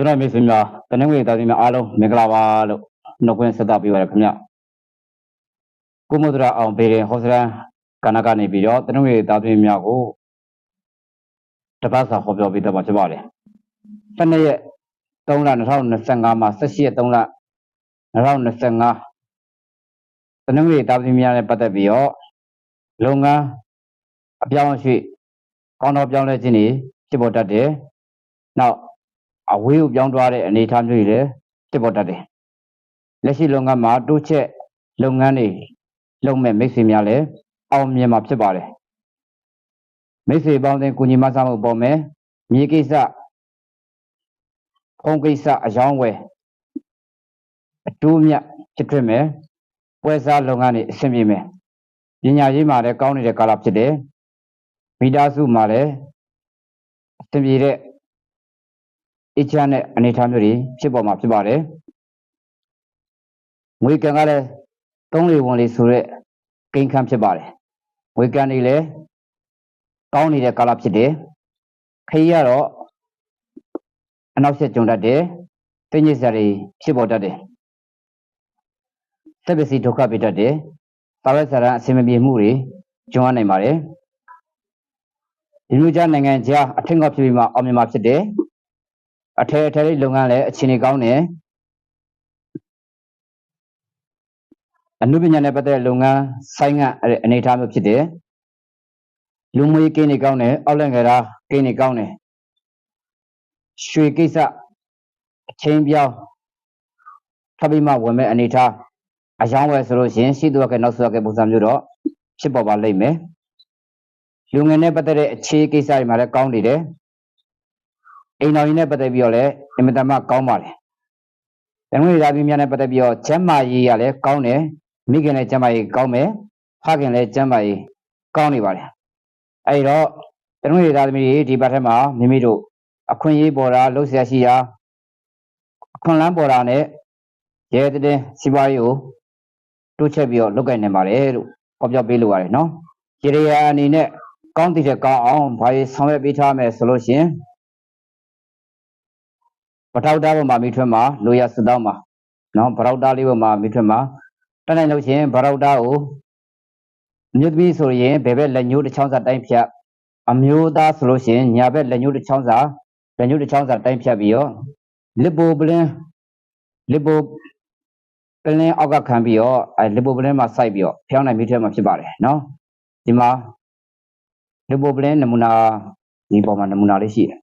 ကျွန်တော်မိတ်ဆွေများတနင်္ဂနွေသားသမီးများအားလုံးမင်္ဂလာပါလို့နှုတ်ခွန်းဆက်သပေးပါရခင်ဗျကုမုဒ္ဒရာအောင်ပေရင်ဟောစရန်ကဏ္ဍကနေပြီးတော့တနင်္ဂနွေသားသမီးများကိုတပတ်စာဟောပြောပေးတော့မှာဖြစ်ပါတယ်12ရက်3လ2025မှာ17ရက်3လ2025တနင်္ဂနွေသားသမီးများနဲ့ပတ်သက်ပြီးတော့လုပ်ငန်းအပြောင်းအရွှေ့ကောင်းတော်ပြောင်းလဲခြင်းတွေဖြစ်ပေါ်တတ်တယ်နောက် အဝေးကိုပြောင်းသွားတဲ့အနေအထားမျိုးတွေလည်းဖြစ်ပေါ်တတ်တယ်။လက်ရှိလုပ်ငန်းမှာတိုးချက်လုပ်ငန်းတွေလုပ်မဲ့မိတ်ဆွေများလည်းအောင်မြင်မှာဖြစ်ပါတယ်။မိတ်ဆွေပေါင်းတဲ့ကုညီမဆမှုပေါ်မယ်။မြေကိစ္စဖုံးကိစ္စအယောင်းဝယ်အတူမြတ်ဖြစ်ထွင်မယ်။ပွဲစားလုပ်ငန်းတွေအဆင်ပြေမယ်။ပညာရေးမှာလည်းကောင်းနေတဲ့ကာလဖြစ်တယ်။မိသားစုမှာလည်းအဆင်ပြေတဲ့ အချမ်းတဲ့အနေအထားမျိုးတွေဖြစ်ပေါ်မှာဖြစ်ပါတယ်ငွေကံကလည်းသုံးလေဝင်လေဆိုတဲ့ကိန်းခန့်ဖြစ်ပါတယ်ငွေကံတွေလည်းကောင်းနေတဲ့ကာလဖြစ်တယ်ခရီးကတော့အနောက်ဆက်ကြုံတတ်တယ်တင်းညစ်စရာတွေဖြစ်ပေါ်တတ်တယ်သက်ပစ္စည်းဒုက္ခပေးတတ်တယ်သာဝတ္ဆရာအစင်မပြေမှုတွေကြုံရနိုင်ပါတယ်ဒီလိုကြနိုင်ငံခြားအထင်ကဖြစ်ပြီးမှအောင်မြင်မှာဖြစ်တယ် အထည်အထည်လေးလုပ်ငန်းလည်းအခြေအနေကောင်းတယ်အနုပညာနဲ့ပတ်သက်တဲ့လုပ်ငန်းဆိုင်ငံ့အနေအထားမျိုးဖြစ်တယ်လူမွေးကိန်းတွေကောင်းတယ်အောက်လက်ငယ်သားကိန်းတွေကောင်းတယ်ရွှေကိစ္စအချင်းပြောင်းထပ်ပြီးမှဝင်မဲ့အနေအထားအယောင်းဝယ်ဆိုလို့ရှိရင်ရှိသူကနောက်ဆိုကပုံစံမျိုးတော့ဖြစ်ပေါ်ပါလိမ့်မယ်လူငယ်နဲ့ပတ်သက်တဲ့အခြေကိစ္စတွေမှာလည်းကောင်းနေတယ် အိမ်တော်ကြီးနဲ့ပတ်သက်ပြီးတော့လည်းအင်မတန်မှကောင်းပါတယ်။တန်ငွေရာပြည်များနဲ့ပတ်သက်ပြီးတော့ကျမ်းမာရေးရလည်းကောင်းတယ်။မိခင်လည်းကျမ်းမာရေးကောင်းမယ်။ဖခင်လည်းကျမ်းမာရေးကောင်းနေပါတယ်။အဲဒီတော့တန်ငွေရာသမီးတွေဒီဘက်ထက်မှာမိမိတို့အခွင့်အရေးပေါ်တာလှုပ်ရှားရှိရာအခွင့်အလမ်းပေါ်တာနဲ့ရဲတဲ့စီးပွားရေးကိုတိုးချက်ပြီးတော့လုပ်ကိုင်နေပါတယ်လို့ဟောပြောပေးလိုရတယ်နော်။ရေရာအနေနဲ့ကောင်းတည်တဲ့ကောင်းအောင်ဘာရေးဆောင်ရွက်ပေးထားမယ်ဆိုလို့ရှိရင် ပထောက်တားပေါ်မှာမိထွန်းမှာလိုရစတောင်းမှာနော်ဗရောက်တားလေးပေါ်မှာမိထွန်းမှာတတ်နိုင်လို့ချင်းဗရောက်တားကိုအမျိုးသမီးဆိုရင်ဘယ်ဘက်လက်ညှိုးတစ်ချောင်းစာတိုင်းဖြတ်အမျိုးသားဆိုလို့ရှိရင်ညာဘက်လက်ညှိုးတစ်ချောင်းစာလက်ညှိုးတစ်ချောင်းစာတိုင်းဖြတ်ပြီးတော့လစ်ပိုပလင်းလစ်ပိုပလင်းအောက်ကခံပြီးတော့အဲလစ်ပိုပလင်းမှာစိုက်ပြီးတော့ဖျောင်းနိုင်မိထွန်းမှာဖြစ်ပါတယ်နော်ဒီမှာလစ်ပိုပလင်းနမူနာဒီပေါ်မှာနမူနာလေးရှိတယ်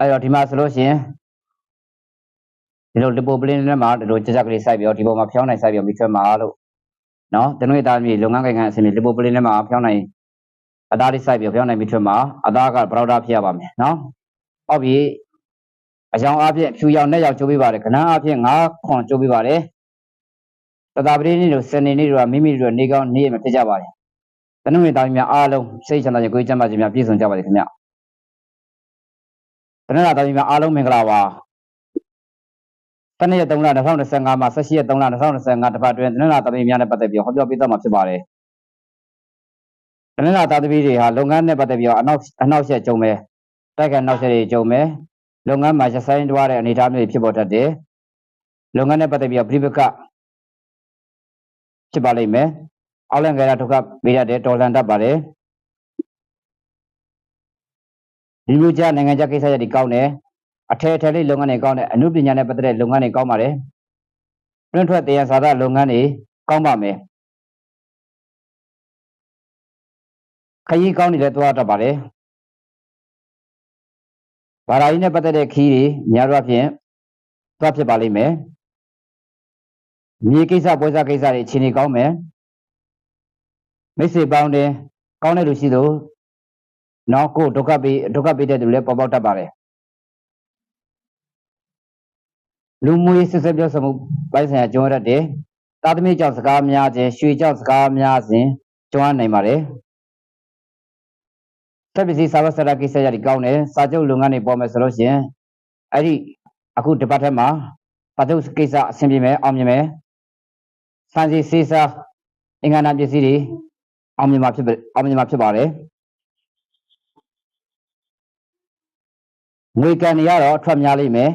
အဲ့တော့ဒီမှာဆိုလို့ရှိရင်ဒီလိုလီပိုပလင်းထဲမှာဒီလိုကြကြကလေးစိုက်ပြီးတော့ဒီပေါ်မှာဖျောင်းနိုင်စိုက်ပြီးတော့မိထွက်မှာလို့နော်တနွေသားမြေလုပ်ငန်းကိုင်ကအစီအစဉ်လီပိုပလင်းထဲမှာဖျောင်းနိုင်အသားလေးစိုက်ပြီးတော့ဖျောင်းနိုင်မိထွက်မှာအသားကဘရောက်တာဖြစ်ရပါမယ်နော်ဟုတ်ပြီအကြောင်းအဖြစ်ဖြူရောင်နဲ့ရောင်ကျိုးပေးပါတယ်ခဏအဖြစ်9ခွန်ကျိုးပေးပါတယ်တသာပတိနေ့တို့စနေနေ့တို့ကမိမိတို့နေကောင်းနေရမှာဖြစ်ကြပါတယ်တနွေသားများအားလုံးစိတ်ချမ်းသာခြင်းကိုယ်ကျမ်းမာခြင်းများပြည့်စုံကြပါစေခင်ဗျ တနင်္လာသားကြီးများအားလုံးမင်္ဂလာပါတနင်္ရက်3လ2025မှာ18ရက်3လ2025တပတ်တွင်တနင်္လာသားသမီးများနဲ့ပတ်သက်ပြီးဟောပြောပေးသွားမှာဖြစ်ပါတယ်တနင်္လာသားသမီးတွေဟာလုပ်ငန်းနဲ့ပတ်သက်ပြီးတော့အနောက်အနောက်ဆက်ကြုံမယ်တိုက်ခိုက်နောက်ဆက်တွေကြုံမယ်လုပ်ငန်းမှာရဆိုင်တွားတဲ့အနေအထားမျိုးဖြစ်ပေါ်တတ်တယ်လုပ်ငန်းနဲ့ပတ်သက်ပြီးတော့ပြိပကဖြစ်ပါလိမ့်မယ်အောက်လန်ကရဒုက္ခပေးရတဲ့တော်လန်တတ်ပါတယ် ဒီလိုကြနိုင်ငံခြားကိစ္စရပ်တွေကောင်းတယ်အထည်အထည်လေးလုပ်ငန်းတွေကောင်းတယ်အမှုပညာနဲ့ပတ်သက်တဲ့လုပ်ငန်းတွေကောင်းပါတယ်တွင်းထွက်တရားစာသလုပ်ငန်းတွေကောင်းပါမယ်ခရီးကောင်းနေလဲသွားတတ်ပါတယ်ဘာသာရေးနဲ့ပတ်သက်တဲ့ခီးတွေများတော့ဖြင့်သွားဖြစ်ပါလိမ့်မယ်မြေကိစ္စပွဲစားကိစ္စတွေအခြေအနေကောင်းမယ်မိတ်ဆွေပေါင်းတယ်ကောင်းတဲ့လူရှိသူ နော်ကိုဒုက္ခပေးဒုက္ခပေးတဲ့သူလည်းပေါ်ပေါက်တတ်ပါတယ်လူမှုရေးဆက်ဆက်ပြောဆိုမှုပိုင်းဆိုင်ရာကြုံရတဲ့တာသမီကြောင့်စကားများခြင်းရွှေကြောင့်စကားများစဉ်ကြုံရနိုင်ပါတယ်တက်ပစ္စည်းစာဝတ်စရာကိစ္စရည်ကောင်းတယ်စာချုပ်လုပ်ငန်းတွေပေါ်မယ်ဆိုလို့ရှိရင်အဲ့ဒီအခုဒီပတ်ထက်မှာပတ်သက်ကိစ္စအဆင်ပြေမယ်အောင်မြင်မယ်စံစီစေးစားအင်္ဂါနာပစ္စည်းတွေအောင်မြင်မှာဖြစ်အောင်မြင်မှာဖြစ်ပါတယ် ငွေကန်တွေကတော့အထွက်များလိမ့်မယ်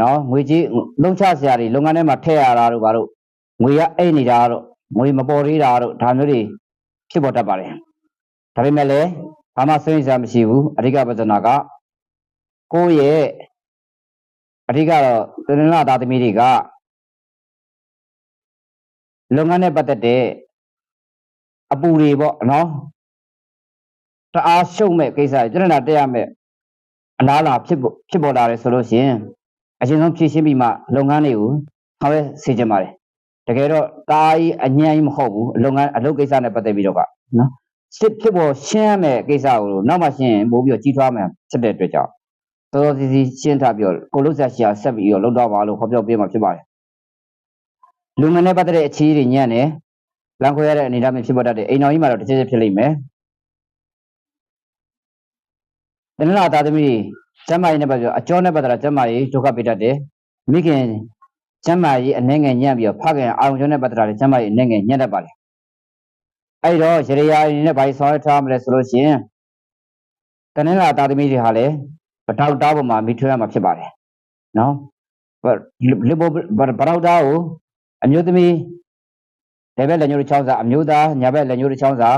နော်ငွေကြီးလုံးချစရာတွေလုပ်ငန်းထဲမှာထည့်ရတာတို့ဘာလို့ငွေရအိတ်နေတာတို့ငွေမပေါ်သေးတာတို့ဒါမျိုးတွေဖြစ်ပေါ်တတ်ပါတယ်ဒါပေမဲ့လည်းဘာမှစိတ်ဆရာမရှိဘူးအဓိကပဒနာကကိုယ့်ရဲ့အဓိကတော့သင်္နသားသမီးတွေကလုပ်ငန်းနဲ့ပတ်သက်တဲ့အပူတွေပေါ့နော်တအားရှုံမဲ့ကိစ္စတွေကျန်တာတက်ရမဲ့ အလားအလာဖြစ်ပေါ်ဖြစ်ပေါ်လာတယ်ဆိုလို့ရှိရင်အရင်ဆုံးဖြည့်ရှင်းပြီးမှလုပ်ငန်းတွေကိုဆောင်ရွက်စေချင်ပါတယ်တကယ်တော့တားကြီးအញ្ញမ်းကြီးမဟုတ်ဘူးအလုပ်ငန်းအလုပ်ကိစ္စနဲ့ပတ်သက်ပြီးတော့ကနော်စစ်ဖြစ်ပေါ်ရှင်းရမယ့်ကိစ္စကိုနောက်မှရှင်းရင်ပို့ပြီးတော့ကြီးထွားမယ်ဖြစ်တဲ့အတွက်ကြောင့်တော်တော်စီစီရှင်းထားပြီးတော့ကိုလို့ဆက်ရှာဆက်ပြီးတော့လုပ်တော့ပါလို့ခေါ်ပြောပေးမှာဖြစ်ပါတယ်လူငယ်နဲ့ပတ်သက်တဲ့အခြေအနေညံ့နေလမ်းခွဲရတဲ့အနေအထားမျိုးဖြစ်ပေါ်တတ်တယ်အိမ်တော်ကြီးမှာတော့တစ်ချက်ချက်ဖြစ်လိမ့်မယ် တနင်္လာသားသမီးကျမ်းမာရေးနဲ့ပတ်သက်ပြီးအကျော်နဲ့ပတ်သက်တာကျမ်းမာရေးဒုက္ခပေးတတ်တယ်မိခင်ကျမ်းမာရေးအနေငယ်ညံ့ပြီးတော့ဖခင်အာရုံကျော်နဲ့ပတ်သက်တာလည်းကျမ်းမာရေးအနေငယ်ညံ့တတ်ပါတယ်အဲ့တော့ရေရာအနေနဲ့ဘာကြီးဆောင်ရွက်ထားမလဲဆိုလို့ရှိရင်တနင်္လာသားသမီးတွေဟာလည်းပတောက်တားပေါ်မှာမိထွေးရမှာဖြစ်ပါတယ်နော်လေဘောပတောက်တားကိုအမျိုးသမီးလေဘက်လက်ညှိုးတစ်ချောင်းစာအမျိုးသားညာဘက်လက်ညှိုးတစ်ချောင်းစာ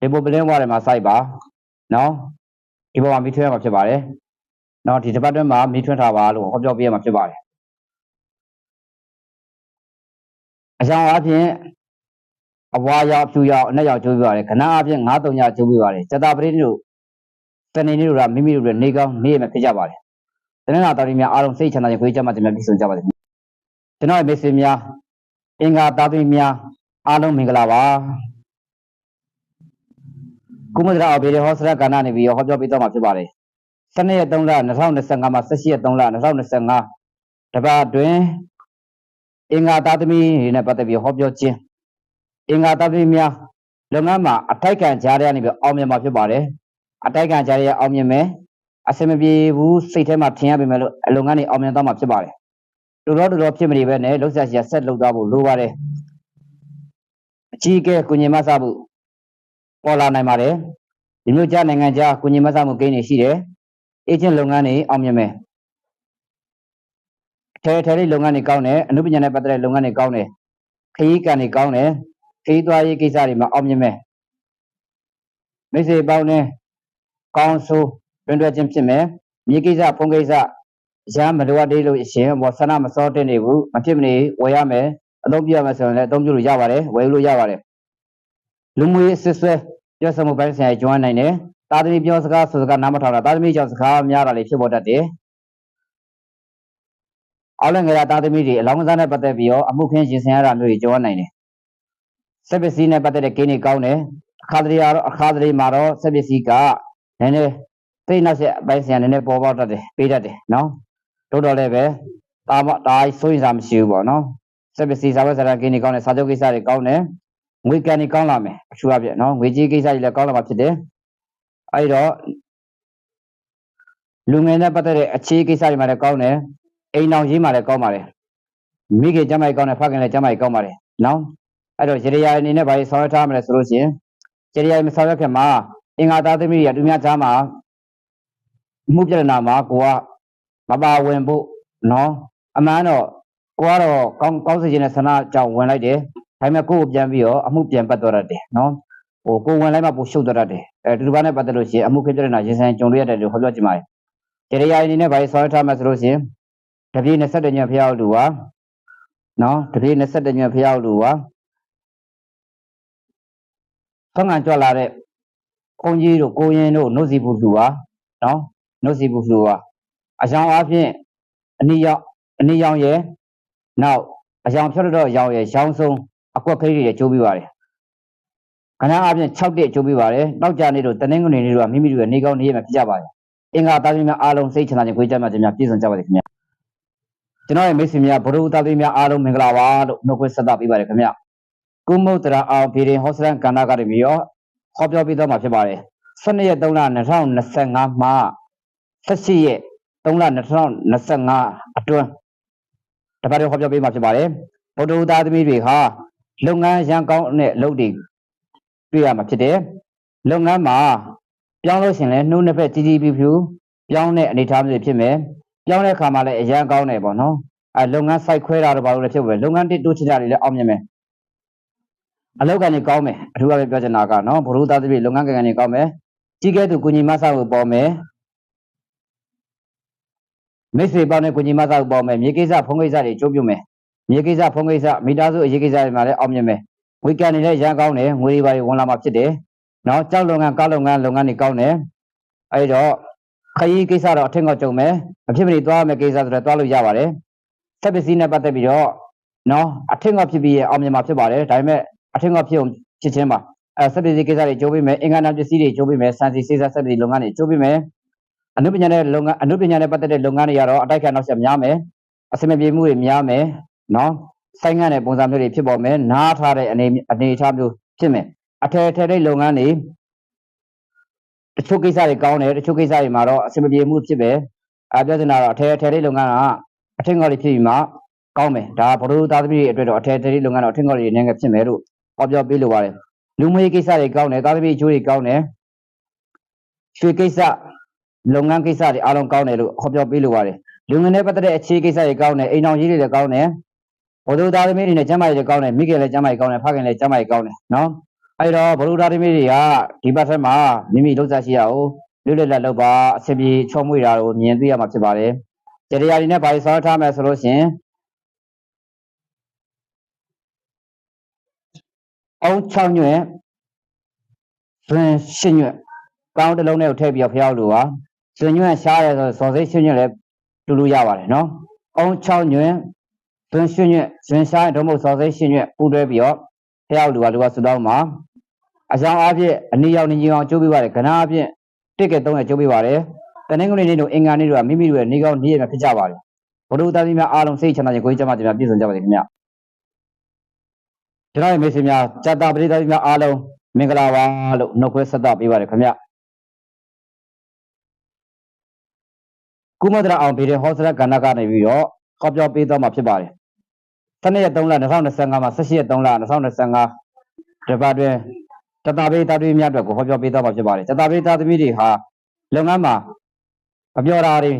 လေဘောပလင်းဝါထဲမှာစိုက်ပါနော် ဒီပေါ်မှာမိထွေးရမှာဖြစ်ပါတယ်နော်ဒီတစ်ပတ်တွင်းမှာမိထွန်းထားပါလို့ဟောပြောပေးရမှာဖြစ်ပါတယ်အကြောင်းအဖြစ်အဝါရောက်ဖြူရောက်အနက်ရောက်ကျိုးပြပါတယ်ခဏအဖြစ်9 3ညကျိုးပြပါတယ်စတာပရိတို့တနေ့နေ့တို့ကမိမိတို့နေကောင်းနေရမှာဖြစ်ကြပါတယ်တနင်္လာတော်ရီများအားလုံးစိတ်ချမ်းသာခြင်းကိုကြမ်းမှတင်များပြည့်စုံကြပါစေကျွန်တော်ရဲ့မိတ်ဆွေများအင်္ဂါသားသမီးများအားလုံးမင်္ဂလာပါ ကုမဒရာအဘေရဟောစရကဏ္ဍနေပြီးဟောပြောပေးတော့မှာဖြစ်ပါတယ်12ရက်3လ2025မှာ18ရက်3လ2025တပတ်အတွင်းအင်္ဂါသားသမီးတွေနဲ့ပတ်သက်ပြီးဟောပြောခြင်းအင်္ဂါသားသမီးများလုပ်ငန်းမှာအထိုက်ခံကြားရနေပြီးအောင်မြင်မှာဖြစ်ပါတယ်အထိုက်ခံကြားရအောင်မြင်မယ်အစမပြေဘူးစိတ်ထဲမှာထင်ရပေမဲ့လို့အလုပ်ငန်းတွေအောင်မြင်သွားမှာဖြစ်ပါတယ်တူတော့တူတော့ဖြစ်မနေပဲနဲ့လှုပ်ရှားရှာဆက်လုပ်သွားဖို့လိုပါတယ်အကြီးအကဲကုညင်မဆမှု ပေါ်လာနိုင်ပါတယ်ဒီမျိုးကြားနိုင်ငံခြားကုညင်မဆမှုကိန်းတွေရှိတယ်အေဂျင့်လုပ်ငန်းတွေအောင်မြင်မယ်ထဲထဲလေးလုပ်ငန်းတွေကောင်းတယ်အနုပညာနဲ့ပတ်သက်တဲ့လုပ်ငန်းတွေကောင်းတယ်ခရီးကန်တွေကောင်းတယ်ခရီးသွားရေးကိစ္စတွေမှာအောင်မြင်မယ်မိတ်ဆွေပေါင်းနဲ့ကောင်းဆိုးတွင်တွဲခြင်းဖြစ်မယ်မြေကိစ္စဖုံးကိစ္စရမ်းမလိုအပ်သေးလို့ရှင်ဘောဆန္ဒမစောတင်နေဘူးမဖြစ်မနေဝယ်ရမယ်အသုံးပြရမယ်ဆိုရင်လည်းအသုံးပြုလို့ရပါတယ်ဝယ်လို့ရပါတယ် လူမှုရေးဆွဆွဲပြောစမှုပိုင်းဆိုင်ရာကျွမ်းနိုင်တယ်တာသမီပြောစကားဆိုစကားနားမထောင်တာတာသမီကြောင့်စကားများတာလေးဖြစ်ပေါ်တတ်တယ်အောက်လည်းငယ်တာသမီတွေအလောင်းကစားနဲ့ပတ်သက်ပြီးတော့အမှုခင်းရင်ဆိုင်ရတာမျိုးတွေကျွမ်းနိုင်တယ်စက်ပစ္စည်းနဲ့ပတ်သက်တဲ့ကိန်းတွေကောင်းတယ်အခါတရတော့အခါတရမှာတော့စက်ပစ္စည်းကနည်းနည်းသိနောက်ဆက်အပိုင်းဆိုင်ရာနည်းနည်းပေါ်ပေါက်တတ်တယ်ပေးတတ်တယ်နော်တို့တော့လည်းပဲဒါမှဒါဆိုရင်စားမရှိဘူးပေါ့နော်စက်ပစ္စည်းစာဝတ်စာတမ်းကိန်းတွေကောင်းတယ်စာချုပ်ကိစ္စတွေကောင်းတယ် ငွေကန်တွေကောင်းလာမယ်အထူးအဖြင့်နော်ငွေကြီးကိစ္စတွေလည်းကောင်းလာမှာဖြစ်တယ်အဲဒီတော့လူငယ်နဲ့ပတ်သက်တဲ့အခြေကိစ္စတွေမှာလည်းကောင်းတယ်အိမ်အောင်ရေးမှာလည်းကောင်းပါတယ်မိခင်ကျမကြီးကောင်းတယ်ဖခင်လည်းကျမကြီးကောင်းပါတယ်နော်အဲ့တော့ရေရာအနေနဲ့ဘာကြီးဆောင်ရွက်ထားမလဲဆိုလို့ရှိရင်ရေရာမဆောင်ရွက်ခင်မှာအင်္ဂါသားသမီးတွေကသူများကြားမှာမှုပြဿနာမှာကိုကမပါဝင်ဖို့နော်အမှန်တော့ကိုကတော့ကောင်းကောင်းစေခြင်းနဲ့ဆန္ဒကြောင့်ဝင်လိုက်တယ် ဒါပေမဲ့ကိုကိုပြန်ပြီးတော့အမှုပြန်ပတ်သွားတတ်တယ်နော်ဟိုကိုဝင်လိုက်မှပိုရှုပ်သွားတတ်တယ်အဲတူတူပါနဲ့ပတ်သက်လို့ရှိရင်အမှုခေပြဿနာရင်ဆိုင်ကြုံရရတယ်လို့ဟောပြောချင်ပါတယ်ရေရာအနေနဲ့ဘာကြီးဆောင်ရွက်ထားမှဆိုလို့ရှိရင်တပြေ21ညဖျောက်လူပါနော်တပြေ21ညဖျောက်လူပါဆောင်းငံကြွလာတဲ့ဘုန်းကြီးတို့ကိုရင်တို့နှုတ်စီဘူးလူပါနော်နှုတ်စီဘူးလူပါအကြောင်းအဖြစ်အနိရောက်အနိရောက်ရဲ့နောက်အကြောင်းဖြတ်တော့ရောင်ရဲ့ရောင်ဆုံး အကွက်ကလေးတွေကျိုးပြီးပါတယ်ခဏအပြင်6တက်ကျိုးပြီးပါတယ်နောက်ကြနေတို့တနင်္ဂနွေနေ့တို့ကမိမိတို့ရဲ့နေကောင်းနေရမှာဖြစ်ကြပါတယ်အင်္ဂါသားသမီးများအားလုံးစိတ်ချမ်းသာခြင်းကိုကြမ်းမှခြင်းများပြည့်စုံကြပါစေခင်ဗျာကျွန်တော်ရဲ့မိတ်ဆွေများဘုရုသားသမီးများအားလုံးမင်္ဂလာပါလို့နှုတ်ခွန်းဆက်သပေးပါတယ်ခင်ဗျာကုမုတ်တရာအောင်ဗီရင်ဟောစရန်ကန္နာကရမီရောဟောပြောပြီးတော့မှာဖြစ်ပါတယ်12ရက်3လ2025မှာ18ရက်3လ2025အတွင်းတပတ်တော့ဟောပြောပေးမှာဖြစ်ပါတယ်ဗုဒ္ဓဦးသားသမီးတွေဟာ လုပ်ငန်းရန်ကောင်းတဲ့လုပ်တွေတွေ့ရမှာဖြစ်တယ်လုပ်ငန်းမှာပြောင်းလို့ရှရင်လဲနှုတ်နှစ်ဖက်ကြီးကြီးပြူပြူပြောင်းတဲ့အနေအထားမျိုးဖြစ်မယ်ပြောင်းတဲ့အခါမှာလည်းအရန်ကောင်းတယ်ပေါ့နော်အဲလုပ်ငန်း site ခွဲတာတော့ဘာလို့လဲဖြစ်ပဲလုပ်ငန်းတစ်တိုးချတာတွေလည်းအောင်မြင်မယ်အလောက်ကနေကောင်းမယ်အထူးအပဲပြောချင်တာကနော်ဘ ᱹ သားသဖြင့်လုပ်ငန်းကံကနေကောင်းမယ်ကြီးကဲသူကုညီမဆာကိုပေါ်မယ်မိတ်ဆွေပေါင်းတဲ့ကုညီမဆာကိုပေါ်မယ်မြေကိစ္စဖုံးကိစ္စတွေကျိုးပြုမယ် မြေကိစ္စဖုံးကိစ္စမိသားစုအရေးကိစ္စတွေမှာလည်းအောင်မြင်မယ်ဝေကန်နေလည်းရန်ကောင်းတယ်ငွေတွေပါတွေဝင်လာမှာဖြစ်တယ်နော်ကြောက်လုပ်ငန်းကားလုပ်ငန်းလုပ်ငန်းတွေကောင်းတယ်အဲဒီတော့ခရီးကိစ္စတော့အထင်ကကြုံမယ်အဖြစ်မနေသွားမယ်ကိစ္စဆိုတော့သွားလို့ရပါတယ်ဆက်ပစ္စည်းနဲ့ပတ်သက်ပြီးတော့နော်အထင်ကဖြစ်ပြီးအောင်မြင်မှာဖြစ်ပါတယ်ဒါပေမဲ့အထင်ကဖြစ်အောင်ဖြစ်ချင်းပါအဲဆက်ပစ္စည်းကိစ္စတွေကျိုးပေးမယ်အင်္ဂါနာပစ္စည်းတွေကျိုးပေးမယ်စံစီစေးစားဆက်ပစ္စည်းလုပ်ငန်းတွေကျိုးပေးမယ်အနုပညာနဲ့လုပ်ငန်းအနုပညာနဲ့ပတ်သက်တဲ့လုပ်ငန်းတွေကတော့အတိုက်ခံနောက်ဆက်များမယ်အစမပြေမှုတွေများမယ် နော်ဆိုင်ငန်းတဲ့ပုံစံမျိုးတွေဖြစ်ပေါ်မယ်နားထားတဲ့အနေအနေအထားမျိုးဖြစ်မယ်အထည်ထည်တဲ့လုပ်ငန်းတွေတချို့ကိစ္စတွေကောင်းတယ်တချို့ကိစ္စတွေမှာတော့အစမပြေမှုဖြစ်ပဲအပြောချင်တာတော့အထည်ထည်တဲ့လုပ်ငန်းကအထင်ကော်တွေဖြစ်ပြီးမှကောင်းမယ်ဒါဘရိုသားသမီးတွေအတွက်တော့အထည်ထည်တဲ့လုပ်ငန်းတော့အထင်ကော်တွေနည်းငယ်ဖြစ်မယ်လို့ဟောပြောပေးလိုပါတယ်လူမှုရေးကိစ္စတွေကောင်းတယ်သားသမီးအကျိုးတွေကောင်းတယ်ရွှေကိစ္စလုပ်ငန်းကိစ္စတွေအားလုံးကောင်းတယ်လို့ဟောပြောပေးလိုပါတယ်လူငယ်နဲ့ပတ်သက်တဲ့အခြေကိစ္စတွေကောင်းတယ်အိမ်အောင်ကြီးတွေလည်းကောင်းတယ် ဘုဒ္ဓသားသမီးတွေနဲ့ကျမ်းမာရေးတွေကောင်းတယ်မိခင်လည်းကျမ်းမာရေးကောင်းတယ်ဖခင်လည်းကျမ်းမာရေးကောင်းတယ်နော်အဲ့တော့ဘုဒ္ဓသားသမီးတွေကဒီဘက်ထက်မှာမိမိလုံးစားရှိရအောင်လွတ်လပ်လပ်လုပ်ပါအစီအပြေချောမွေ့တာကိုမြင်သိရမှာဖြစ်ပါတယ်တရားရီနဲ့ဘာလို့ဆောင်းထားမယ်ဆိုလို့ရှိရင်အောင်6ညွဲ့တွင်8ညွဲ့ကောင်းတစ်လုံးနဲ့ကိုထည့်ပြီးတော့ဖျောက်လို့ပါတွင်ညွဲ့ရှားရဲဆိုစော်စိတ်8ညွဲ့လည်းတူလို့ရပါတယ်နော်အောင်6ညွဲ့ တွင်8ညွဲ့တွင်ရှားရင်တော့မဟုတ်စော်စိတ်8ညွဲ့ပူတွဲပြီးတော့ဖျောက်လို့ပါလူကစတော့မှာအကြောင်းအဖြစ်အနည်းရောက်နေကြီးအောင်ကျိုးပေးပါတယ်ခဏအဖြစ်တစ်ကဲ3နဲ့ကျိုးပေးပါတယ်တနင်္ဂနွေနေ့တို့အင်္ဂါနေ့တို့ကမိမိတို့ရဲ့နေကောင်းနေ့ရက်ဖြစ်ကြပါတယ်ဘုဒ္ဓသားသမီးများအားလုံးစိတ်ချမ်းသာခြင်းကိုယ်ကျမ်းမာခြင်းများပြည့်စုံကြပါစေခင်ဗျကျွန်တော်ရဲ့မိတ်ဆွေများဇာတာပရိသတ်များအားလုံးမင်္ဂလာပါလို့နှုတ်ခွန်းဆက်သပေးပါတယ်ခင်ဗျကုမဒရာအောင်ဗီဒီဟောစရကဏ္ဍကနေပြီးတော့ဟောပြောပေးသွားမှာဖြစ်ပါတယ် တနေ့ရက်3လ2025မှာ18ရက်3လ2025တပတ်တွင်တတပိတာတွေများအတွက်ကိုဟောပြောပေးသွားမှာဖြစ်ပါတယ်တတပိတာသမီးတွေဟာလုပ်ငန်းမှာမပြောတာတွေ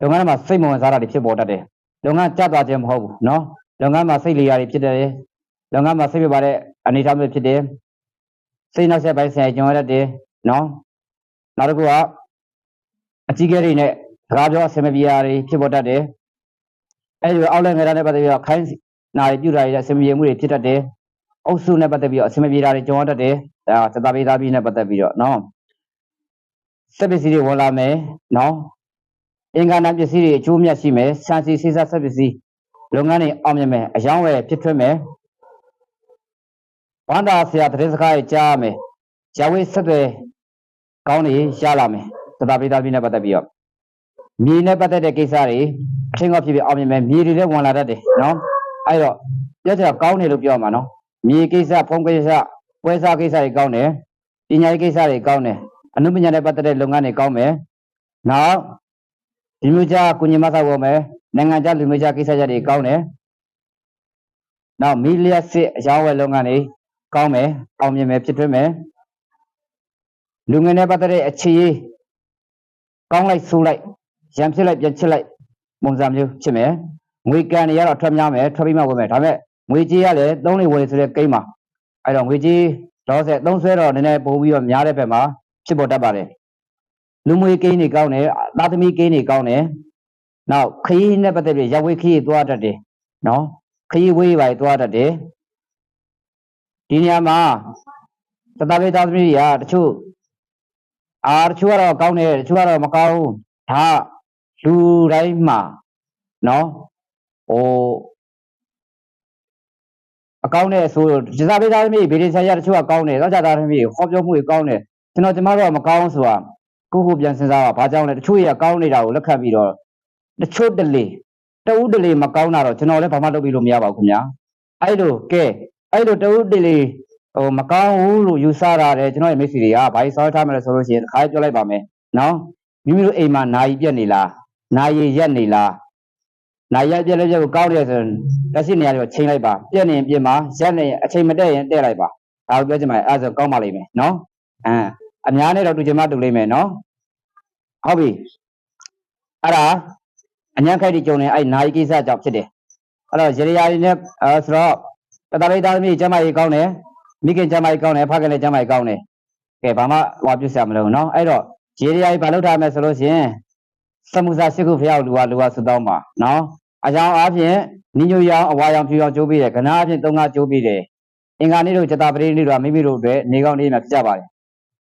လုပ်ငန်းမှာစိတ်မဝင်စားတာတွေဖြစ်ပေါ်တတ်တယ်လုပ်ငန်းကြသွားခြင်းမဟုတ်ဘူးเนาะလုပ်ငန်းမှာစိတ်လေရာတွေဖြစ်တယ်လုပ်ငန်းမှာစိတ်ပြပါတဲ့အနေအထားမျိုးဖြစ်တယ်စိတ်နောက်ဆက်ပိုင်းဆိုင်ကျွန်တော်ရတယ်เนาะနောက်တစ်ခုကအကြီးကဲတွေနဲ့စကားပြောအဆင်မပြေတာတွေဖြစ်ပေါ်တတ်တယ် အဲဒီအောက်လိုက်ငယ်တာနဲ့ပတ်သက်ပြီးတော့ခိုင်းနာရီပြုတာတွေအဆင်မပြေမှုတွေဖြစ်တတ်တယ်အုပ်စုနဲ့ပတ်သက်ပြီးတော့အဆင်မပြေတာတွေကြုံရတတ်တယ်အဲသတ္တပိသပိနဲ့ပတ်သက်ပြီးတော့နော်စက်ပစ္စည်းတွေဝင်လာမယ်နော်အင်္ဂါနာပစ္စည်းတွေအကျိုးမြတ်ရှိမယ်စံစီစိစစက်ပစ္စည်းလုပ်ငန်းတွေအောင်မြင်မယ်အယောင်းဝယ်ဖြစ်ထွန်းမယ်ဝန္တာဆရာသတင်းစကားရေးကြားမယ်ရဝိဆက်သွယ်ကောင်းနေရလာမယ်သတ္တပိသပိနဲ့ပတ်သက်ပြီးတော့ မြေနဲ့ပတ်သက်တဲ့ကိစ္စတွေအထင်ကဖြစ်ပြီးအောင်မြင်မယ်မြေတွေလည်းဝင်လာတတ်တယ်နော်အဲ့တော့ပြောချင်တော့ကောင်းတယ်လို့ပြောမှာနော်မြေကိစ္စဖုံးကိစ္စပွဲစားကိစ္စတွေကောင်းတယ်ပညာရေးကိစ္စတွေကောင်းတယ်အနုပညာနဲ့ပတ်သက်တဲ့လုပ်ငန်းတွေကောင်းမယ်။နောက်ဒီမျိုးကြကုညီမဆောက်ပေါ်မယ်နိုင်ငံခြားလူမျိုးကြကိစ္စချက်တွေကောင်းတယ်။နောက်မီလျက်စစ်အကြောင်းဝယ်လုပ်ငန်းတွေကောင်းမယ်အောင်မြင်မယ်ဖြစ်ထွန်းမယ်။လူငယ်နဲ့ပတ်သက်တဲ့အခြေရေးကောင်းလိုက်ဆိုးလိုက် ရံဖြစ်လိုက်ပြန်ချစ်လိုက်ပုံစံမျိုးဖြစ်မယ်။ငွေကန်တွေကတော့ထွက်များမယ်ထွက်ပြီးမှဝင်မယ်ဒါပေမဲ့ငွေကြေးရလည်းသုံးနေဝင်ဆိုတဲ့ကိန်းမှာအဲ့တော့ငွေကြေးတော့ဆက်သုံးဆွဲတော့နည်းနည်းပို့ပြီးတော့များတဲ့ဘက်မှာဖြစ်ပေါ်တတ်ပါတယ်လူမွေကိန်းတွေကောင်းတယ်သားသမီးကိန်းတွေကောင်းတယ်နောက်ခရီးနဲ့ပတ်သက်ပြီးရောက်ဝေးခရီးသွားတတ်တယ်နော်ခရီးဝေးပါသွားတတ်တယ်ဒီနေရာမှာတတပေသားသမီးတွေကတချို့အာတချို့ကတော့ကောင်းတယ်တချို့ကတော့မကောင်းဘူးဒါ လူတိုင်းမှာနော်ဟိုအကောင်းနဲ့ဆိုဇာပေသားသမီးဗေဒဆရာတချို့ကကောင်းတယ်သောကြသားသမီးဟောပြောမှုတွေကောင်းတယ်ကျွန်တော်ကျမတို့ကမကောင်းဆိုတာကိုကိုပြန်စဉ်းစားပါဘာကြောင့်လဲတချို့ရကောင်းနေတာကိုလက်ခံပြီးတော့တချို့တလေတဦးတလေမကောင်းတာတော့ကျွန်တော်လည်းဘာမှလုပ်ပြီးလို့မရပါဘူးခင်ဗျာအဲ့လိုကဲအဲ့လိုတဦးတလေဟိုမကောင်းဘူးလို့ယူဆတာတယ်ကျွန်တော်ရဲ့မိတ်ဆွေတွေကဘာကြီးစောထားမယ်လဲဆိုလို့ရှိရင်တစ်ခါပြောလိုက်ပါမယ်နော်မိမိတို့အိမ်မှာနာယီပြက်နေလား နာယီရက်နေလားနာယီပြက်လည်းပြက်ကိုကောင်းတယ်ဆိုရင်လက်ရှိနေရာတွေချိန်လိုက်ပါပြက်နေရင်ပြက်မှာရက်နေရင်အချိန်မတက်ရင်တက်လိုက်ပါဒါကိုပြောချင်ပါတယ်အဲ့ဒါဆိုကောင်းပါလိမ့်မယ်နော်အဲအများနဲ့တော့တူချင်မှတူလိမ့်မယ်နော်ဟုတ်ပြီအဲ့ဒါအញ្ញခိုက်တိကြုံနေအဲ့နာယီကိစ္စကြောင့်ဖြစ်တယ်အဲ့တော့ရေရာရီနဲ့အဲဆိုတော့တတလေးသားသမီးကျမကြီးကောင်းတယ်မိခင်ကျမကြီးကောင်းတယ်ဖခင်လည်းကျမကြီးကောင်းတယ်ကဲဘာမှဟောပြုဆရာမလို့နော်အဲ့တော့ရေရာရီဘာလုပ်ထားမယ်ဆိုလို့ရှိရင် စမှုစာရှိခုဖျောက်လူကလူကသုတောင်းပါနော်အကြောင်းအားဖြင့်နိညိုရောင်အဝါရောင်ဖြူရောင်ကျိုးပြီးတယ်ခဏအဖြစ်သုံးကားကျိုးပြီးတယ်အင်္ဂါနေ့တို့ဇတာပရိနေ့တို့ကမိမိတို့အတွက်နေကောင်းနေမှာဖြစ်ကြပါတယ်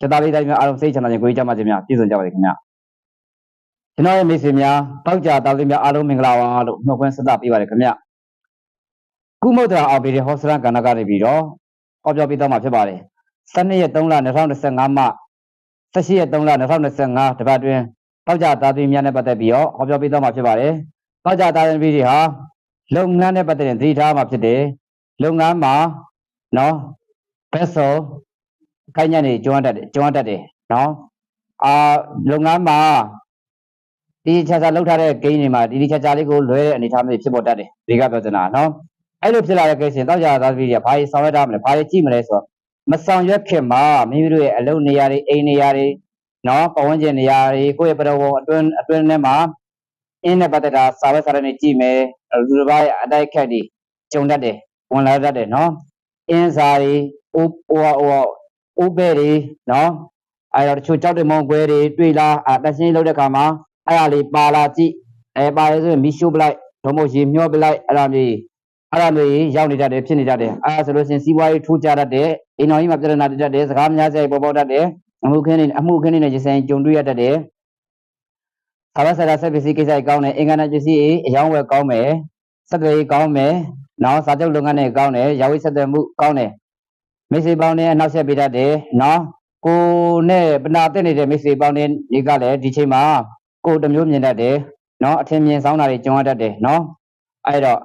ဇတာပရိတိုင်းများအားလုံးစိတ်ချမ်းသာခြင်းကိုယ်ကြမ်းပါခြင်းများပြည့်စုံကြပါစေခင်ဗျကျွန်တော်ရဲ့မိတ်ဆွေများတောက်ကြတောက်လေးများအားလုံးမင်္ဂလာပါလို့နှုတ်ခွန်းဆက်သပေးပါတယ်ခင်ဗျကုမုဒ္ဒရာအော်ပီရီဟောစရန်ကဏ္ဍကနေပြီးတော့ဟောပြောပေးတော့မှာဖြစ်ပါတယ်12ရက်3လ2025မှ18ရက်3လ2025တပတ်တွင် တောက်ကြသားသမီးများနဲ့ပတ်သက်ပြီးတော့ဟောပြောပေးတော့မှာဖြစ်ပါတယ်တောက်ကြသားသမီးတွေဟာလုပ်ငန်းနဲ့ပတ်သက်ရင်သတိထားမှာဖြစ်တယ်လုပ်ငန်းမှာနော်ဘက်ဆောခိုင်းညနေကျွမ်းတတ်တယ်ကျွမ်းတတ်တယ်နော်အာလုပ်ငန်းမှာဒီချာချာလောက်ထားတဲ့ဂိမ်းတွေမှာဒီဒီချာချာလေးကိုလွဲတဲ့အနေအထားမျိုးဖြစ်ပေါ်တတ်တယ်ဒီကပြောချင်တာနော်အဲ့လိုဖြစ်လာတဲ့ကိစ္စရင်တောက်ကြသားသမီးတွေကဘာကြီးဆောင်ရွက်တာမလဲဘာကြီးကြည့်မလဲဆိုတော့မဆောင်ရွက်ခင်မှာမိမိတို့ရဲ့အလုပ်နေရာတွေအိမ်နေရာတွေ နော်ပတ်ဝန်းကျင်နေရာတွေကိုယ့်ရဲ့ပရဝုံအတွင်းအတွင်းထဲမှာအင်းနဲ့ပတ်သက်တာစာဝတ်စာရနေကြည့်မယ်လူတစ်ပါးရဲ့အတိုက်ခက်တွေကြုံတတ်တယ်ဝင်လာတတ်တယ်နော်အင်းစာတွေအိုးဟိုဟိုအိုးပဲတွေနော်အဲ့တော့တချို့ကြောက်တဲ့မောင်ကွဲတွေတွေ့လားအတရှင်းလောက်တဲ့ခါမှာအဲ့ဒါလေးပါလာကြည့်အဲပါရဆိုရင်မီးရှို့ပလိုက်ဒုံမို့ရေမျောပလိုက်အဲ့ဒါမျိုးအဲ့ဒါမျိုးရောက်နေတတ်တယ်ဖြစ်နေတတ်တယ်အဲ့ဒါဆိုလို့ရှိရင်စီးပွားရေးထိုးကြတတ်တယ်အိမ်တော်ကြီးမှာပြဿနာတက်တတ်တယ်စကားများစရာပေါ်ပေါက်တတ်တယ် အမှုခင်းနေအမှုခင်းနေနဲ့ရဆိုင်ကြုံတွေ့ရတတ်တယ်သာဝဆရာဆက်ပစ္စည်းကိစ္စကြီးကောင်းတယ်အင်္ဂါနာပစ္စည်းအယောင်းဝယ်ကောင်းမယ်ဆက်သွယ်ရေးကောင်းမယ်နော်စာချုပ်လုပ်ငန်းတွေကောင်းတယ်ရာဝိဆက်သွယ်မှုကောင်းတယ်မိတ်ဆွေပေါင်းတွေအနောက်ဆက်ပေးတတ်တယ်နော်ကိုနဲ့ပနာတက်နေတဲ့မိတ်ဆွေပေါင်းတွေကလည်းဒီချိန်မှာကိုတစ်မျိုးမြင်တတ်တယ်နော်အထင်မြင်ဆောင်တာတွေကြုံရတတ်တယ်နော်အဲ့တော့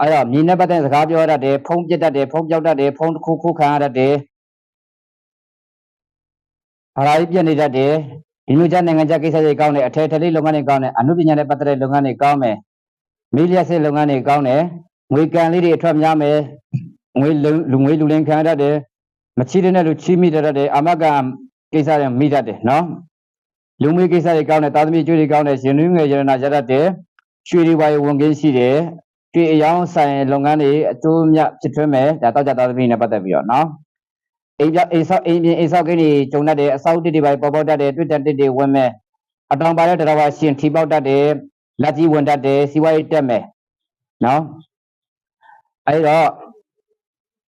အဲ့တော့မြင်တဲ့ပတ်သက်စကားပြောတတ်တယ်ဖုံးပြစ်တတ်တယ်ဖုံးပြောက်တတ်တယ်ဖုံးတစ်ခုခုခံရတတ်တယ် အရာကြီးပြည့်နေတတ်တယ်ဒီလိုကြနိုင်ငံခြားကိစ္စတွေကောင်းတယ်အထည်ထလေးလုပ်ငန်းတွေကောင်းတယ်အမှုပညာနဲ့ပတ်သက်တဲ့လုပ်ငန်းတွေကောင်းမယ်မီလျက်စစ်လုပ်ငန်းတွေကောင်းတယ်ငွေကန်လေးတွေအထွက်များမယ်ငွေလူငွေလူလင်းခံရတတ်တယ်မချီတဲ့နဲ့လူချီမိတတ်တယ်အမကကိစ္စတွေမိတတ်တယ်နော်လူမျိုးကိစ္စတွေကောင်းတယ်သာသမီကျွေးတွေကောင်းတယ်ရှင်နွေးငယ်ရတနာရတတ်တယ်ရွှေတွေပါရဝန်ကင်းရှိတယ်တွေ့အယောင်းဆိုင်လုပ်ငန်းတွေအကျိုးမြတ်ဖြစ်ထွန်းမယ်ဒါတော့ကြသာသမီနဲ့ပတ်သက်ပြီးတော့နော် အိမ်ပြအိမ်ဆောက်အိမ်ပြင်အိမ်ဆောက်ကိန်းတွေဂျုံတတ်တယ်အဆောက်တစ်တွေပါပေါ်ပေါ်တတ်တယ်တွေ့တတ်တစ်တွေဝင်မယ်အတောင်ပါတဲ့တရားဝရှင်ထီပေါက်တတ်တယ်လက်ကြီးဝင်တတ်တယ်စီဝါရေးတက်မယ်နော်အဲဒီတော့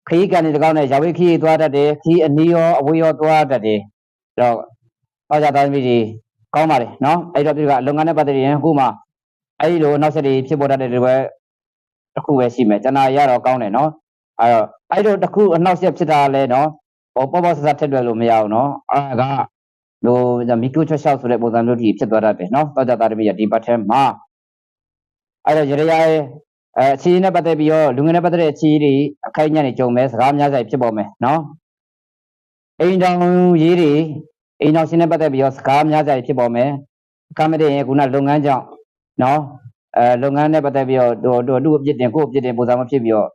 ခရီးကန်တွေတကောင်းနဲ့ရာဝေးခရီးသွားတတ်တယ်ခရီးအနီးရောအဝေးရောသွားတတ်တယ်အဲ့တော့တော့ကြသားသမီးကြီးကောင်းပါလေနော်အဲ့တော့ဒီကလုပ်ငန်းနဲ့ပတ်သက်ရင်အခုမှအဲ့ဒီလိုနောက်ဆက်တွေဖြစ်ပေါ်တတ်တဲ့တွေပဲတစ်ခုပဲရှိမယ်ကျွန်တော်ရတော့ကောင်းတယ်နော်အဲ့တော့အဲ့တော့တစ်ခုအနောက်ဆက်ဖြစ်တာလဲနော်ဟော ပေါ့ပေါ့ဆဆထက်တွယ်လို့မရအောင်နော်အဲ့ဒါကဟိုမီကိုချော့ချော့ဆိုတဲ့ပုံစံမျိုးကြီးဖြစ်သွားတတ်တယ်နော်တော့ကြသားသမီးရဒီပတ်ထဲမှာအဲ့တော့ရရရဲ့အဲအခြေအနေနဲ့ပတ်သက်ပြီးတော့လူငယ်နဲ့ပတ်သက်တဲ့အခြေအနေတွေအခိုက်အညံ့တွေကြုံမယ်စကားများဆိုင်ဖြစ်ပေါ်မယ်နော်အိမ်တောင်ရေးတွေအိမ်တောင်ရှင်နဲ့ပတ်သက်ပြီးတော့စကားများဆိုင်ဖြစ်ပေါ်မယ်အခမတဲ့ရင်ခုနလုပ်ငန်းကြောင့်နော်အဲလုပ်ငန်းနဲ့ပတ်သက်ပြီးတော့တို့တို့အပြစ်တင်ကိုယ့်အပြစ်တင်ပုံစံမဖြစ်ပြီးတော့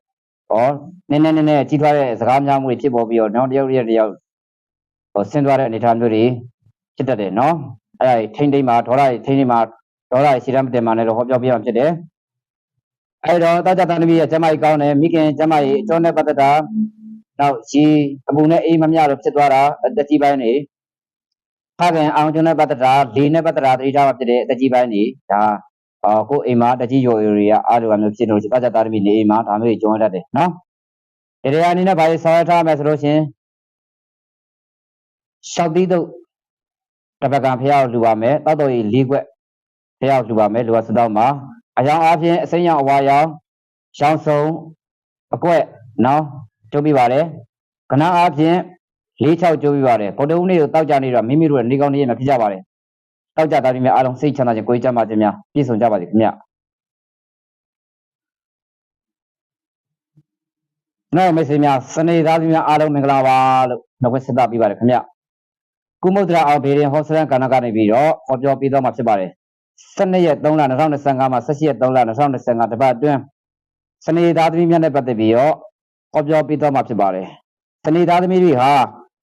ဟောနည်းနည်းနည်းနည်းကြီးထွားတဲ့စကားများမှုတွေဖြစ်ပေါ်ပြီးတော့နောက်တစ်ယောက်တစ်ယောက်တစ်ယောက်ဟောဆင်းသွားတဲ့အနေအထားမျိုးတွေဖြစ်တတ်တယ်နော်အဲ့ဒါထိမ့်ထိမ့်မှာဒေါ်လာထိမ့်ထိမ့်မှာဒေါ်လာရှိရမတင်မှာလည်းဟောပြောပြမှာဖြစ်တယ်အဲ့တော့တာကြတန်တမီရဲ့ကျမကြီးကောင်းတယ်မိခင်ကျမကြီးအကျော်နဲ့ပတ်သက်တာနောက်ရီအပူနဲ့အိမ်မမြလို့ဖြစ်သွားတာအတကြီးပိုင်းနေဖခင်အောင်ကျွန်းနဲ့ပတ်သက်တာလေနဲ့ပတ်သက်တာတတိထားမှာဖြစ်တဲ့အတကြီးပိုင်းနေဒါ အော်ကိုအိမ်မှာတကြီးရော်ရီကအားလိုအမျိုးဖြစ်လို့တာကြတန်တမီနေအိမ်မှာဒါမျိုးကြီးကျွန်းတတ်တယ်နော်ဒီနေရာအနေနဲ့ဘာလို့ဆောင်ရွက်ထားမယ်ဆိုလို့ရှင်ရှောက်တိတုတ်တပတ်ကံဖျားကိုလူပါမယ်တောက်တော်ကြီး၄ခွက်ဖျားကိုလူပါမယ်လူကစတော့မှာအယောင်အားဖြင့်အစိမ်းရောင်အဝါရောင်ရောင်စုံအကွက်နော်ကျုပ်ပြပါတယ်ကဏအားဖြင့်၄၆ကျုပ်ပြပါတယ်ဗုဒ္ဓဦးနေ့ကိုတောက်ကြနေတော့မိမိတို့ရဲ့နေကောင်းနေရမှာဖြစ်ကြပါတယ် တောက်ကြသားပြီးမြအားလုံးစိတ်ချမ်းသာခြင်းကိုယ်ကြမ်းပါခြင်းများပြည့်စုံကြပါစေခင်ဗျနောက်မိတ်ဆွေများစနေသားပြီးများအားလုံးမင်္ဂလာပါလို့နှုတ်ခွန်းဆက်သပေးပါတယ်ခင်ဗျကုမုဒ္ဒရာအောင်ဘေရင်ဟောစရန်ကဏ္ဍကနေပြီးတော့ဟောပြောပေးသွားမှာဖြစ်ပါတယ်12ရက်3လ2025မှာ17ရက်3လ2025တပတ်အတွင်းစနေသားသမီးများနဲ့ပတ်သက်ပြီးတော့ဟောပြောပေးသွားမှာဖြစ်ပါတယ်။စနေသားသမီးတွေဟာ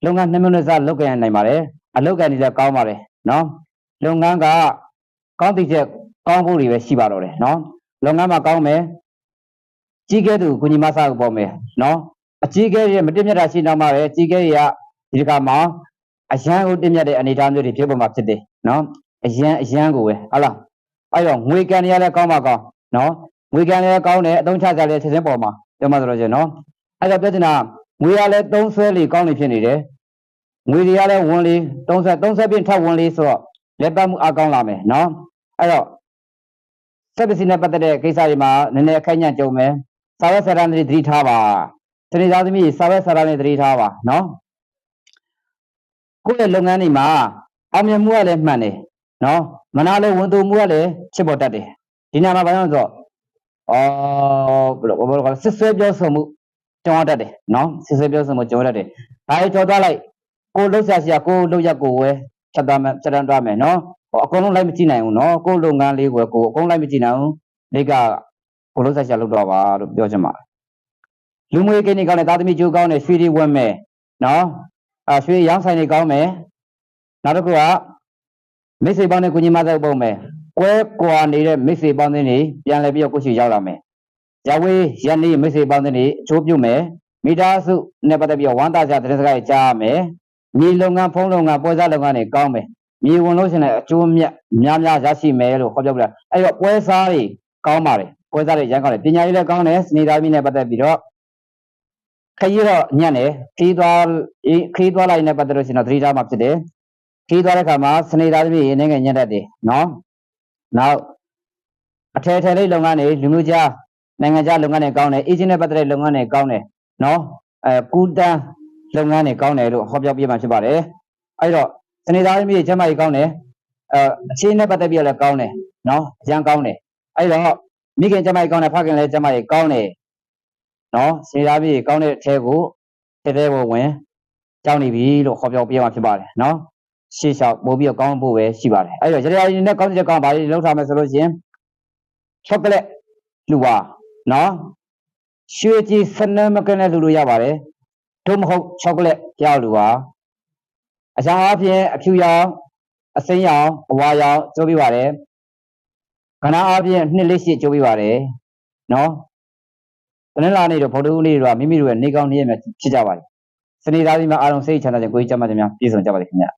လုပ်ငန်းနှစ်မျိုးနဲ့စလုပ်ကြရနိုင်ပါတယ်အလုပ်ကန်နေလည်းကောင်းပါတယ်နော် လုပ်ငန်းကကောင်းတိချက်ကောင်းဖို့တွေပဲရှိပါတော့တယ်နော်လုပ်ငန်းမှာကောင်းမယ်ကြီးကဲသူကုညီမဆာကိုပေါ်မယ်နော်အကြီးကဲရဲ့မတင်မြတ်တာရှိတော့မှပဲကြီးကဲတွေကဒီတစ်ခါမှာအရန်ကိုတင်မြတ်တဲ့အနေအထားမျိုးတွေဖြစ်ပေါ်မှာဖြစ်တယ်နော်အရန်အရန်ကိုပဲဟုတ်လားအဲ့တော့ငွေကန်တွေကလည်းကောင်းပါကောင်းနော်ငွေကန်တွေကကောင်းတယ်အသုံးချကြတယ်ချက်ချင်းပေါ်မှာပြောမှဆိုတော့ရှင်နော်အဲ့တော့ပြောချင်တာငွေကလည်းသုံးဆွဲလေကောင်းနေဖြစ်နေတယ်ငွေတွေကလည်းဝင်လေသုံးဆွဲသုံးဆွဲပြင်ထပ်ဝင်လေဆိုတော့ လက်ပတ်မှုအကောင်းလာမယ်နော်အဲ့တော့စက်ပစ္စည်းနဲ့ပတ်သက်တဲ့ကိစ္စတွေမှာနည်းနည်းအခိုက်အညန့်ကြုံမယ်စာရွက်စာတမ်းတွေသတိထားပါတတိသားသမီးစာရွက်စာတမ်းတွေသတိထားပါနော်ကိုယ့်ရဲ့လုပ်ငန်းတွေမှာအောင်မြင်မှုကလည်းမှန်တယ်နော်မနာလို့ဝန်သူမှုကလည်းဖြစ်ပေါ်တတ်တယ်ဒီနာမှာဘာလို့လဲဆိုတော့အော်ဘယ်လိုဘယ်လိုကလဲစစ်ဆွဲပြောဆိုမှုကြုံရတတ်တယ်နော်စစ်ဆွဲပြောဆိုမှုကြုံရတတ်တယ်ဒါတွေကြော်သွားလိုက်ကိုလှုပ်ရှားရှာကိုလှုပ်ရက်ကိုဝဲ ဖြတ်သွားမယ်ဖြတ်တန်းသွားမယ်နော်ဟောအကုန်လုံးလိုက်မကြည့်နိုင်ဘူးနော်ကိုယ့်လုပ်ငန်းလေးကိုကိုယ်အကုန်လိုက်မကြည့်နိုင်ဘူးလိကကိုလှုပ်ရှားရှာလုပ်တော့ပါလို့ပြောချင်ပါတယ်လူမွေးကိန်းတွေကောင်းတယ်သားသမီးကြိုးကောင်းတယ်ရွှေတွေဝက်မယ်နော်အာရွှေရောင်းဆိုင်တွေကောင်းမယ်နောက်တစ်ခုကမိတ်ဆွေပေါင်းနဲ့ကိုကြီးမသက်ပုံမယ်ကွဲကွာနေတဲ့မိတ်ဆွေပေါင်းတွေပြန်လဲပြီးတော့ကိုရှိရောက်လာမယ်ရဝေးရန်နေမိတ်ဆွေပေါင်းတွေအချိုးပြုတ်မယ်မိသားစုနဲ့ပတ်သက်ပြီးတော့ဝမ်းသာကြတဲ့စကားတွေကြားရမယ် မြေလုပ်ငန်းဖုံးလုပ်ငန်းပွဲစားလုပ်ငန်းတွေကောင်းမယ်မြေဝင်လို့ရှိရင်အကျိုးမြတ်များများရရှိမယ်လို့ဟောပြောပြတာအဲ့တော့ပွဲစားတွေကောင်းပါတယ်ပွဲစားတွေရန်ကောင်းတယ်ပညာရေးလည်းကောင်းတယ်စနေသားမိနဲ့ပတ်သက်ပြီးတော့ခရီးတော့ညံ့တယ်ခရီးသွားခရီးသွားလိုက်နဲ့ပတ်သက်လို့ရှိရင်တော့သတိထားမှဖြစ်တယ်ခရီးသွားတဲ့ခါမှာစနေသားသမီးနေငယ်ညံ့တတ်တယ်နော်နောက်အထည်ထည်လေးလုပ်ငန်းတွေလူမျိုးကြားနိုင်ငံခြားလုပ်ငန်းတွေကောင်းတယ်အေဂျင့်နဲ့ပတ်သက်တဲ့လုပ်ငန်းတွေကောင်းတယ်နော်အဲကူတန်း လုပ်ငန်းတွေကောင်းတယ်လို့ဟောပြောပြမှာဖြစ်ပါတယ်အဲ့တော့စနေသားသမီးကျမကြီးကောင်းတယ်အဲအခြေနဲ့ပတ်သက်ပြီးလည်းကောင်းတယ်နော်အရန်ကောင်းတယ်အဲ့တော့မိခင်ကျမကြီးကောင်းတယ်ဖခင်လည်းကျမကြီးကောင်းတယ်နော်စနေသားသမီးကောင်းတဲ့အထဲကိုတဲတဲပေါ်ဝင်ကြောင်းနေပြီလို့ဟောပြောပြမှာဖြစ်ပါတယ်နော်ရှေ့လျှောက်ပို့ပြီးတော့ကောင်းဖို့ပဲရှိပါတယ်အဲ့တော့ရရရင်းနဲ့ကောင်းတဲ့ကောင်းဘာတွေလောက်ထားမယ်ဆိုလို့ရှိရင်ချောကလက်လူပါနော်ရွှေကြည်စနမကနဲ့လူလို့ရပါတယ် တို့မဟုတ်ချောကလက်ကြောက်လူပါအချောင်းအပြင်အဖြူရောင်အစိမ်းရောင်အဝါရောင်ကျိုးပြပါတယ်ခဏအပြင်နှစ်လေးရှိကျိုးပြပါတယ်နော်တနင်္လာနေ့တော့ဗုဒ္ဓဦးနေ့တော့မိမိတို့ရဲ့နေကောင်းနေရမြဖြစ်ကြပါတယ်စနေသားဒီမှာအားလုံးစိတ်ချမ်းသာခြင်းကိုယ်ကြီးချမ်းသာခြင်းများပြည့်စုံကြပါစေခင်ဗျာ